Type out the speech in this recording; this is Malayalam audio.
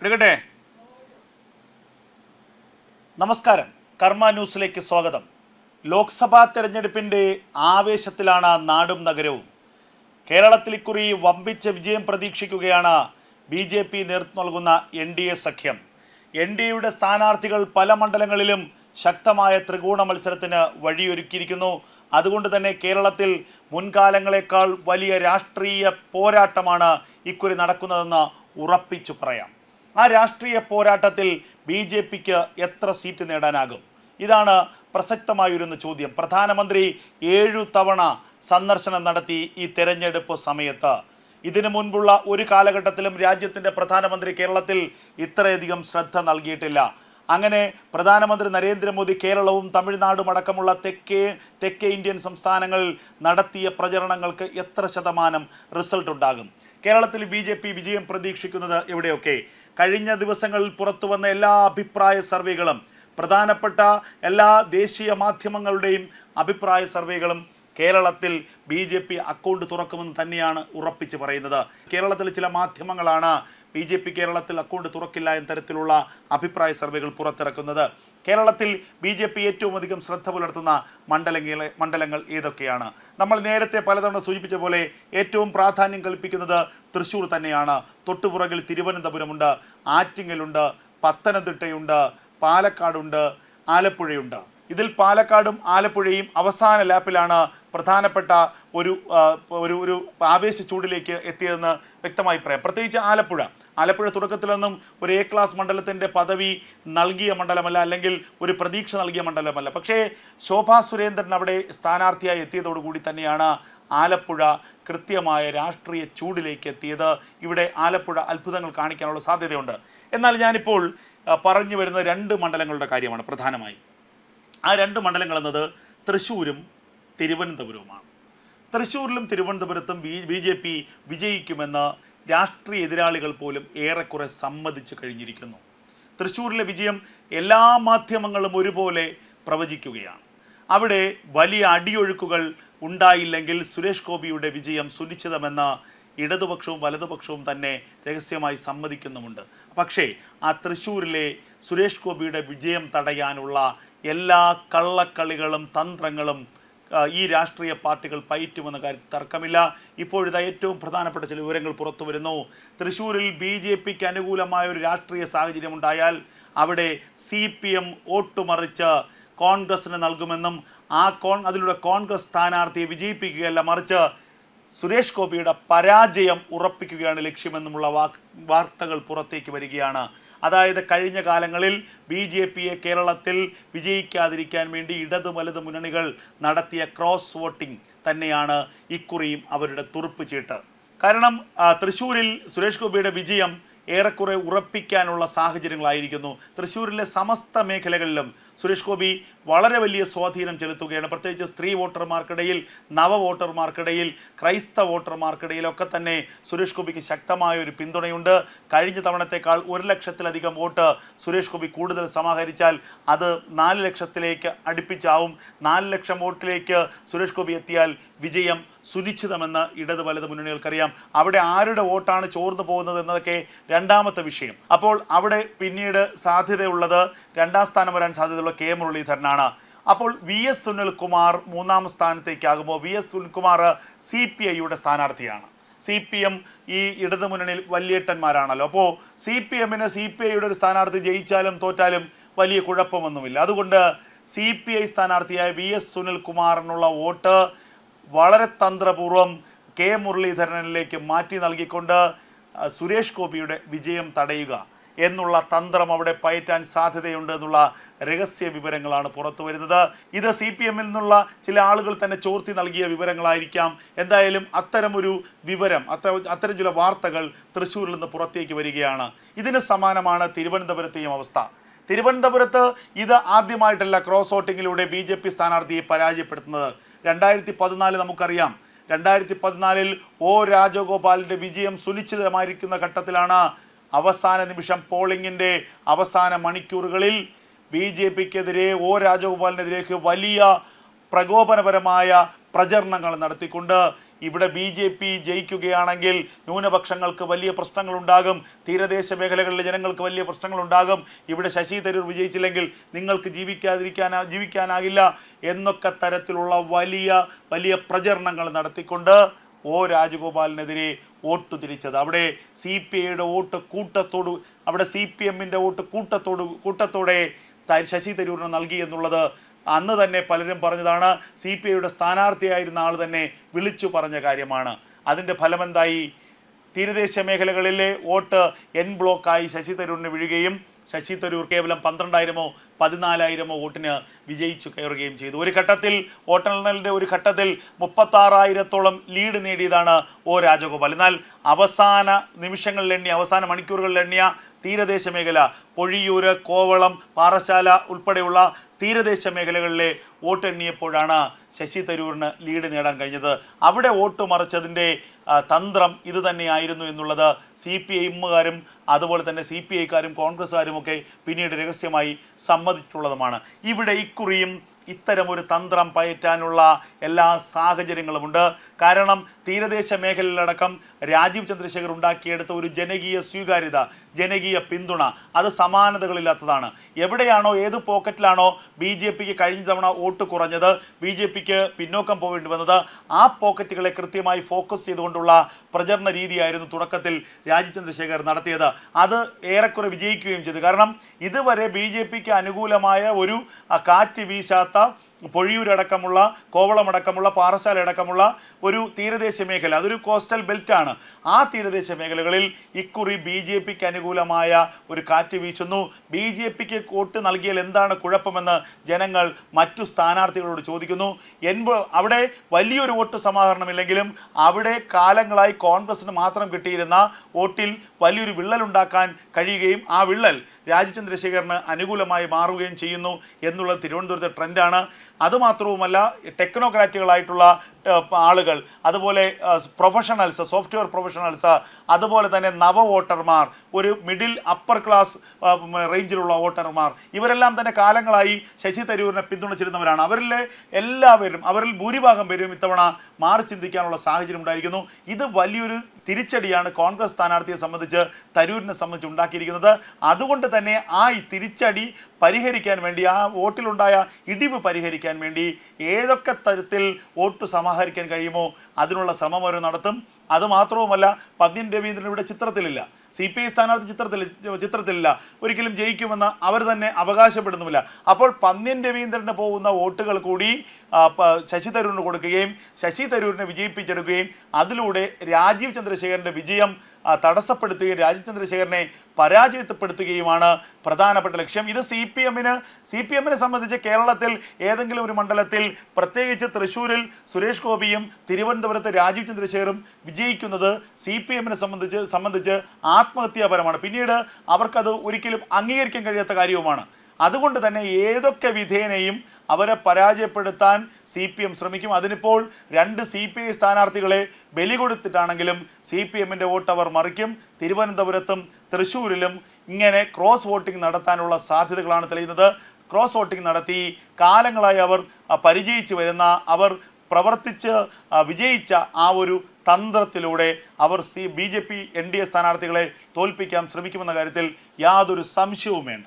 എടുക്കട്ടെ? നമസ്കാരം. കർമ്മ ന്യൂസിലേക്ക് സ്വാഗതം. ലോക്സഭാ തെരഞ്ഞെടുപ്പിന്റെ ആവേശത്തിലാണ് നാടും നഗരവും. കേരളത്തിൽ ഇക്കുറി വമ്പിച്ച വിജയം പ്രതീക്ഷിക്കുകയാണ് ബി ജെ പി നേതൃത്വം നൽകുന്ന എൻ ഡി എ സഖ്യം. എൻ ഡി എയുടെ സ്ഥാനാർത്ഥികൾ പല മണ്ഡലങ്ങളിലും ശക്തമായ ത്രികോണ മത്സരത്തിന് വഴിയൊരുക്കിയിരിക്കുന്നു. അതുകൊണ്ട് തന്നെ കേരളത്തിൽ മുൻകാലങ്ങളെക്കാൾ വലിയ രാഷ്ട്രീയ പോരാട്ടമാണ് ഇക്കുറി നടക്കുന്നതെന്ന് ഉറപ്പിച്ചു പറയാം. ആ രാഷ്ട്രീയ പോരാട്ടത്തിൽ ബി ജെ പിക്ക് എത്ര സീറ്റ് നേടാനാകും? ഇതാണ് പ്രസക്തമായിരുന്ന ചോദ്യം. പ്രധാനമന്ത്രി ഏഴു തവണ സന്ദർശനം നടത്തി ഈ തെരഞ്ഞെടുപ്പ് സമയത്ത്. ഇതിനു മുൻപുള്ള ഒരു കാലഘട്ടത്തിലും രാജ്യത്തിന്റെ പ്രധാനമന്ത്രി കേരളത്തിൽ ഇത്രയധികം ശ്രദ്ധ നൽകിയിട്ടില്ല. അങ്ങനെ പ്രധാനമന്ത്രി നരേന്ദ്രമോദി കേരളവും തമിഴ്നാടും അടക്കമുള്ള തെക്കേ തെക്കേ ഇന്ത്യൻ സംസ്ഥാനങ്ങളിൽ നടത്തിയ പ്രചരണങ്ങൾക്ക് എത്ര ശതമാനം റിസൾട്ട് ഉണ്ടാകും കേരളത്തിൽ ബി വിജയം പ്രതീക്ഷിക്കുന്നത് എവിടെയൊക്കെ? കഴിഞ്ഞ ദിവസങ്ങളിൽ പുറത്തു വന്ന എല്ലാ അഭിപ്രായ സർവേകളും പ്രധാനപ്പെട്ട എല്ലാ ദേശീയ മാധ്യമങ്ങളുടെയും അഭിപ്രായ സർവേകളും കേരളത്തിൽ ബി ജെ പി അക്കൗണ്ട് തുറക്കുമെന്ന് തന്നെയാണ് ഉറപ്പിച്ച് പറയുന്നത്. കേരളത്തിലെ ചില മാധ്യമങ്ങളാണ് ബി ജെ പി കേരളത്തിൽ അക്കൗണ്ട് തുറക്കില്ല എന്ന തരത്തിലുള്ള അഭിപ്രായ സർവേകൾ പുറത്തിറക്കുന്നത്. കേരളത്തിൽ ബി ജെ പി ഏറ്റവും അധികം ശ്രദ്ധ പുലർത്തുന്ന മണ്ഡലങ്ങളെ മണ്ഡലങ്ങൾ ഏതൊക്കെയാണ്? നമ്മൾ നേരത്തെ പലതവണ സൂചിപ്പിച്ച പോലെ ഏറ്റവും പ്രാധാന്യം കൽപ്പിക്കുന്നത് തൃശ്ശൂർ തന്നെയാണ്. തൊട്ടുപുറകിൽ തിരുവനന്തപുരമുണ്ട് ആറ്റിങ്ങലുണ്ട് പത്തനംതിട്ടയുണ്ട് പാലക്കാടുണ്ട് ആലപ്പുഴയുണ്ട്. ഇതിൽ പാലക്കാടും ആലപ്പുഴയും അവസാന ലാപ്പിലാണ് പ്രധാനപ്പെട്ട ഒരു ഒരു ഒരു ആവേശ ചൂടിലേക്ക് എത്തിയതെന്ന് വ്യക്തമായി പറയാം. പ്രത്യേകിച്ച് ആലപ്പുഴ. ആലപ്പുഴ തുടക്കത്തിലൊന്നും ഒരു എ ക്ലാസ് മണ്ഡലത്തിന്റെ പദവി നൽകിയ മണ്ഡലമല്ല അല്ലെങ്കിൽ ഒരു പ്രതീക്ഷ നൽകിയ മണ്ഡലമല്ല. പക്ഷേ ശോഭാ സുരേന്ദ്രൻ അവിടെ സ്ഥാനാർത്ഥിയായി എത്തിയതോടുകൂടി തന്നെയാണ് ആലപ്പുഴ കൃത്യമായ രാഷ്ട്രീയ ചൂടിലേക്ക് എത്തിയത്. ഇവിടെ ആലപ്പുഴ അത്ഭുതങ്ങൾ കാണിക്കാനുള്ള സാധ്യതയുണ്ട്. എന്നാൽ ഞാനിപ്പോൾ പറഞ്ഞു വരുന്ന രണ്ട് മണ്ഡലങ്ങളുടെ കാര്യമാണ് പ്രധാനമായി. ആ രണ്ട് മണ്ഡലങ്ങൾ എന്നത് തൃശ്ശൂരും തിരുവനന്തപുരവുമാണ്. തൃശ്ശൂരിലും തിരുവനന്തപുരത്തും ബി ബി ജെ പി വിജയിക്കുമെന്ന് രാഷ്ട്രീയ എതിരാളികൾ പോലും ഏറെക്കുറെ സമ്മതിച്ചു കഴിഞ്ഞിരിക്കുന്നു. തൃശ്ശൂരിലെ വിജയം എല്ലാ മാധ്യമങ്ങളും ഒരുപോലെ പ്രവചിക്കുകയാണ്. അവിടെ വലിയ അടിയൊഴുക്കുകൾ ഉണ്ടായില്ലെങ്കിൽ സുരേഷ് ഗോപിയുടെ വിജയം സുനിശ്ചിതമെന്ന ഇടതുപക്ഷവും വലതുപക്ഷവും തന്നെ രഹസ്യമായി സമ്മതിക്കുന്നുമുണ്ട്. പക്ഷേ ആ തൃശ്ശൂരിലെ സുരേഷ് ഗോപിയുടെ വിജയം തടയാനുള്ള എല്ലാ കള്ളക്കളികളും തന്ത്രങ്ങളും ഈ രാഷ്ട്രീയ പാർട്ടികൾ പയറ്റുമെന്ന കാര്യത്തിൽ തർക്കമില്ല. ഇപ്പോഴിതാ ഏറ്റവും പ്രധാനപ്പെട്ട ചില വിവരങ്ങൾ പുറത്തു വരുന്നു. തൃശ്ശൂരിൽ ബി ജെ പിക്ക് അനുകൂലമായ ഒരു രാഷ്ട്രീയ സാഹചര്യം ഉണ്ടായാൽ അവിടെ സി പി എം വോട്ടുമറിച്ച് കോൺഗ്രസിന് നൽകുമെന്നും ആ കോൺ അതിലൂടെ കോൺഗ്രസ് സ്ഥാനാർത്ഥിയെ വിജയിപ്പിക്കുകയല്ല മറിച്ച് സുരേഷ് ഗോപിയുടെ പരാജയം ഉറപ്പിക്കുകയാണ് ലക്ഷ്യമെന്നുമുള്ള വാർത്തകൾ പുറത്തേക്ക് വരികയാണ്. അതായത് കഴിഞ്ഞ കാലങ്ങളിൽ ബി ജെ പിയെ കേരളത്തിൽ വിജയിക്കാതിരിക്കാൻ വേണ്ടി ഇടതു വലത് മുന്നണികൾ നടത്തിയ ക്രോസ് വോട്ടിംഗ് തന്നെയാണ് ഇക്കുറിയും അവരുടെ തുറുപ്പ് ചീട്ട്. കാരണം തൃശ്ശൂരിൽ സുരേഷ് ഗോപിയുടെ വിജയം ഏറെക്കുറെ ഉറപ്പിക്കാനുള്ള സാഹചര്യങ്ങളായിരിക്കുന്നു. തൃശ്ശൂരിലെ സമസ്ത മേഖലകളിലും സുരേഷ് ഗോപി വളരെ വലിയ സ്വാധീനം ചെലുത്തുകയാണ്. പ്രത്യേകിച്ച് സ്ത്രീ വോട്ടർമാർക്കിടയിൽ നവ വോട്ടർമാർക്കിടയിൽ ക്രൈസ്തവ വോട്ടർമാർക്കിടയിലൊക്കെ തന്നെ സുരേഷ് ഗോപിക്ക് ശക്തമായ ഒരു പിന്തുണയുണ്ട്. കഴിഞ്ഞ തവണത്തേക്കാൾ ഒരു ലക്ഷത്തിലധികം വോട്ട് സുരേഷ് ഗോപി കൂടുതൽ സമാഹരിച്ചാൽ അത് നാല് ലക്ഷത്തിലേക്ക് അടുപ്പിച്ചാവും. നാല് ലക്ഷം വോട്ടിലേക്ക് സുരേഷ് ഗോപി എത്തിയാൽ വിജയം സുനിശ്ചിതമെന്ന് ഇടത് വലത് മുന്നണികൾക്കറിയാം. അവിടെ ആരുടെ വോട്ടാണ് ചോർന്നു പോകുന്നത് എന്നതൊക്കെ രണ്ടാമത്തെ വിഷയം. അപ്പോൾ അവിടെ പിന്നീട് സാധ്യതയുള്ളത് രണ്ടാം സ്ഥാനം വരാൻ സാധ്യതയുള്ള കെ മുരളീധരനാണ്. അപ്പോൾ വി എസ് സുനിൽകുമാർ മൂന്നാം സ്ഥാനത്തേക്കാകുമ്പോൾ V S Sunilkumar C P ഐയുടെ സ്ഥാനാർത്ഥിയാണ്. സി പി എം ഈ ഇടതു മുന്നണിയിൽ വലിയേട്ടന്മാരാണല്ലോ. അപ്പോൾ സി പി എമ്മിന് സി പി ഐയുടെ ഒരു സ്ഥാനാർത്ഥി ജയിച്ചാലും തോറ്റാലും വലിയ കുഴപ്പമൊന്നുമില്ല. അതുകൊണ്ട് സി പി ഐ സ്ഥാനാർത്ഥിയായ വി എസ് സുനിൽകുമാറിനുള്ള വോട്ട് വളരെ തന്ത്രപൂർവം കെ മുരളീധരനിലേക്ക് മാറ്റി നൽകിക്കൊണ്ട് സുരേഷ് ഗോപിയുടെ വിജയം തടയുക. എന്നുള്ള തന്ത്രം അവിടെ പയറ്റാൻ സാധ്യതയുണ്ട് എന്നുള്ള രഹസ്യ വിവരങ്ങളാണ് പുറത്തു വരുന്നത്. ഇത് സി പി എമ്മിൽ നിന്നുള്ള ചില ആളുകൾ തന്നെ ചോർത്തി നൽകിയ വിവരങ്ങളായിരിക്കാം. എന്തായാലും അത്തരമൊരു വിവരം അത്ത അത്തരം ചില വാർത്തകൾ തൃശ്ശൂരിൽ നിന്ന് പുറത്തേക്ക് വരികയാണ്. ഇതിന് സമാനമാണ് തിരുവനന്തപുരത്തെയും അവസ്ഥ. തിരുവനന്തപുരത്ത് ഇത് ആദ്യമായിട്ടല്ല ക്രോസ് വോട്ടിങ്ങിലൂടെ ബി ജെ പി സ്ഥാനാർത്ഥിയെ പരാജയപ്പെടുത്തുന്നത്. രണ്ടായിരത്തി പതിനാല് നമുക്കറിയാം. രണ്ടായിരത്തി പതിനാലിൽ ഒ രാജഗോപാലിന്റെ വിജയം സുനിശ്ചിതമായിരിക്കുന്ന ഘട്ടത്തിലാണ് അവസാന നിമിഷം പോളിംഗിന്റെ അവസാന മണിക്കൂറുകളിൽ ബി ജെ പിക്കെതിരെ ഒ രാജഗോപാലിനെതിരേക്ക് വലിയ പ്രകോപനപരമായ പ്രചരണങ്ങൾ നടത്തിക്കൊണ്ട് ഇവിടെ ബി ജെ പി ജയിക്കുകയാണെങ്കിൽ ന്യൂനപക്ഷങ്ങൾക്ക് വലിയ പ്രശ്നങ്ങളുണ്ടാകും തീരദേശ മേഖലകളിലെ ജനങ്ങൾക്ക് വലിയ പ്രശ്നങ്ങളുണ്ടാകും. ഇവിടെ ശശി തരൂർ വിജയിച്ചില്ലെങ്കിൽ നിങ്ങൾക്ക് ജീവിക്കാതിരിക്കാൻ ജീവിക്കാനാകില്ല എന്നൊക്കെ തരത്തിലുള്ള വലിയ വലിയ പ്രചരണങ്ങൾ നടത്തിക്കൊണ്ട് ഒ രാജഗോപാലിനെതിരെ വോട്ട് തിരിച്ചത്. അവിടെ സി പി ഐയുടെ വോട്ട് കൂട്ടത്തോട് അവിടെ സി പി എമ്മിന്റെ വോട്ട് കൂട്ടത്തോട് കൂട്ടത്തോടെ ശശി തരൂരിന് നൽകി എന്നുള്ളത് അന്ന് തന്നെ പലരും പറഞ്ഞതാണ്. സി പി ഐയുടെ സ്ഥാനാർത്ഥിയായിരുന്ന ആൾ തന്നെ വിളിച്ചു പറഞ്ഞ കാര്യമാണ്. അതിന്റെ ഫലമെന്തായി? തീരദേശ മേഖലകളിലെ വോട്ട് എൻ ബ്ലോക്കായി ശശി തരൂരിന് വീഴുകയും ശശി തരൂർ കേവലം പന്ത്രണ്ടായിരമോ പതിനാലായിരമോ വോട്ടിന് വിജയിച്ചു കയറുകയും ചെയ്തു. ഒരു ഘട്ടത്തിൽ വോട്ടെണ്ണലിന്റെ ഒരു ഘട്ടത്തിൽ മുപ്പത്താറായിരത്തോളം ലീഡ് നേടിയതാണ് ഒ രാജഗോപാൽ. എന്നാൽ അവസാന നിമിഷങ്ങളിൽ എണ്ണിയ അവസാന മണിക്കൂറുകളിൽ എണ്ണിയ തീരദേശ മേഖല പൊഴിയൂര് കോവളം പാറശാല ഉൾപ്പെടെയുള്ള തീരദേശ മേഖലകളിലെ വോട്ട് എണ്ണിയപ്പോഴാണ് ശശി തരൂരിന് ലീഡ് നേടാൻ കഴിഞ്ഞത്. അവിടെ വോട്ട് മറിച്ചതിന്റെ തന്ത്രം ഇത് തന്നെയായിരുന്നു എന്നുള്ളത് സി പി എമ്മുകാരും അതുപോലെ തന്നെ സി പി ഐക്കാരും കോൺഗ്രസ്സുകാരും ഒക്കെ പിന്നീട് രഹസ്യമായി സമ്മതിച്ചിട്ടുള്ളതുമാണ്. ഇവിടെ ഇക്കുറിയും ഇത്തരമൊരു തന്ത്രം പയറ്റാനുള്ള എല്ലാ സാഹചര്യങ്ങളുമുണ്ട് കാരണം തീരദേശ മേഖലയിലടക്കം രാജീവ് ചന്ദ്രശേഖർ ഉണ്ടാക്കിയെടുത്ത ഒരു ജനകീയ സ്വീകാര്യത ജനകീയ പിന്തുണ അത് സമാനതകളില്ലാത്തതാണ്. എവിടെയാണോ ഏത് പോക്കറ്റിലാണോ ബി ജെ പിക്ക് കഴിഞ്ഞ തവണ വോട്ട് കുറഞ്ഞത് ബി ജെ പിക്ക് പിന്നോക്കം പോകേണ്ടി വന്നത് ആ പോക്കറ്റുകളെ കൃത്യമായി ഫോക്കസ് ചെയ്തുകൊണ്ടുള്ള പ്രചരണ രീതിയായിരുന്നു തുടക്കത്തിൽ രാജീവ് ചന്ദ്രശേഖർ നടത്തിയത്. അത് ഏറെക്കുറെ വിജയിക്കുകയും ചെയ്തു. കാരണം ഇതുവരെ ബി ജെ പിക്ക് അനുകൂലമായ ഒരു കാറ്റ് വീശാത്ത പൊഴിയൂരടക്കമുള്ള കോവളമടക്കമുള്ള പാറശാല അടക്കമുള്ള ഒരു തീരദേശ മേഖല അതൊരു കോസ്റ്റൽ ബെൽറ്റ് ആണ്. ആ തീരദേശ മേഖലകളിൽ ഇക്കുറി ബി ജെ പിക്ക് അനുകൂലമായ ഒരു കാറ്റ് വീശുന്നു. ബി ജെ പിക്ക് വോട്ട് നൽകിയാൽ എന്താണ് കുഴപ്പമെന്ന് ജനങ്ങൾ മറ്റു സ്ഥാനാർത്ഥികളോട് ചോദിക്കുന്നു. അവിടെ വലിയൊരു വോട്ട് സമാഹരണമില്ലെങ്കിലും അവിടെ കാലങ്ങളായി കോൺഗ്രസിന് മാത്രം കിട്ടിയിരുന്ന വോട്ടിൽ വലിയൊരു വിള്ളലുണ്ടാക്കാൻ കഴിയുകയും ആ വിള്ളൽ രാജീവ് ചന്ദ്രശേഖറിന് അനുകൂലമായി മാറുകയും ചെയ്യുന്നു എന്നുള്ളത് തിരുവനന്തപുരത്തെ ട്രെൻഡാണ് അതുമാത്രവുമല്ല ടെക്നോക്രാറ്റുകളായിട്ടുള്ള ആളുകൾ. അതുപോലെ പ്രൊഫഷണൽസ് സോഫ്റ്റ്വെയർ പ്രൊഫഷണൽസ് അതുപോലെ തന്നെ നവ വോട്ടർമാർ ഒരു മിഡിൽ അപ്പർ ക്ലാസ് റേഞ്ചിലുള്ള വോട്ടർമാർ. ഇവരെല്ലാം തന്നെ കാലങ്ങളായി ശശി തരൂരിനെ പിന്തുണച്ചിരുന്നവരാണ്. അവരിലെ എല്ലാവരും അവരിൽ ഭൂരിഭാഗം പേരും ഇത്തവണ മാറി ചിന്തിക്കാനുള്ള സാഹചര്യം ഉണ്ടായിരിക്കുന്നു. ഇത് വലിയൊരു തിരിച്ചടിയാണ് കോൺഗ്രസ് സ്ഥാനാർത്ഥിയെ സംബന്ധിച്ച് തരൂരിനെ സംബന്ധിച്ച് ഉണ്ടാക്കിയിരിക്കുന്നത്. അതുകൊണ്ട് തന്നെ ആ തിരിച്ചടി പരിഹരിക്കാൻ വേണ്ടി ആ വോട്ടിലുണ്ടായ ഇടിവ് പരിഹരിക്കാൻ വേണ്ടി ഏതൊക്കെ തരത്തിൽ വോട്ട് സമാഹരിക്കാൻ കഴിയുമോ അതിനുള്ള ശ്രമം അവർ നടത്തും. അതുമാത്രവുമല്ല പന്ന്യൻ രവീന്ദ്രൻ ഇവിടെ ചിത്രത്തിലില്ല. സി പി ഐ സ്ഥാനാർത്ഥി ചിത്രത്തിൽ ചിത്രത്തിലില്ല. ഒരിക്കലും ജയിക്കുമെന്ന് അവർ തന്നെ അവകാശപ്പെടുന്നുമില്ല. അപ്പോൾ പന്ന്യൻ രവീന്ദ്രന് പോകുന്ന വോട്ടുകൾ കൂടി ശശി തരൂരിന് കൊടുക്കുകയും ശശി തരൂരിനെ വിജയിപ്പിച്ചെടുക്കുകയും അതിലൂടെ രാജീവ് ചന്ദ്രശേഖരന്റെ വിജയം ആ, തടസ്സപ്പെടുത്തുകയും രാജീവ് ചന്ദ്രശേഖരനെ പരാജയപ്പെടുത്തുകയുമാണ് പ്രധാനപ്പെട്ട ലക്ഷ്യം. ഇത് സി പി എമ്മിന് സി പി എമ്മിനെ സംബന്ധിച്ച് കേരളത്തിൽ ഏതെങ്കിലും ഒരു മണ്ഡലത്തിൽ പ്രത്യേകിച്ച് തൃശ്ശൂരിൽ സുരേഷ് ഗോപിയും തിരുവനന്തപുരത്ത് രാജീവ് ചന്ദ്രശേഖറും വിജയിക്കുന്നത് സി പി എമ്മിനെ സംബന്ധിച്ച് സംബന്ധിച്ച് ആത്മഹത്യാപരമാണ്. പിന്നീട് അവർക്കത് ഒരിക്കലും അംഗീകരിക്കാൻ കഴിയാത്ത കാര്യവുമാണ്. അതുകൊണ്ട് തന്നെ ഏതൊക്കെ വിധേനയും അവരെ പരാജയപ്പെടുത്താൻ സി പി എം ശ്രമിക്കും. അതിനിപ്പോൾ രണ്ട് സി പി ഐ സ്ഥാനാർത്ഥികളെ ബലി കൊടുത്തിട്ടാണെങ്കിലും സി പി എമ്മിന്റെ വോട്ട് അവർ മറിക്കും. തിരുവനന്തപുരത്തും തൃശ്ശൂരിലും ഇങ്ങനെ ക്രോസ് വോട്ടിംഗ് നടത്താനുള്ള സാധ്യതകളാണ് തെളിയുന്നത്. ക്രോസ് വോട്ടിംഗ് നടത്തി കാലങ്ങളായി അവർ പരിചയിച്ചു വരുന്ന അവർ പ്രവർത്തിച്ച് വിജയിച്ച ആ ഒരു തന്ത്രത്തിലൂടെ അവർ C B J P N D A സ്ഥാനാർത്ഥികളെ തോൽപ്പിക്കാൻ ശ്രമിക്കുമെന്ന കാര്യത്തിൽ യാതൊരു സംശയവും വേണ്ട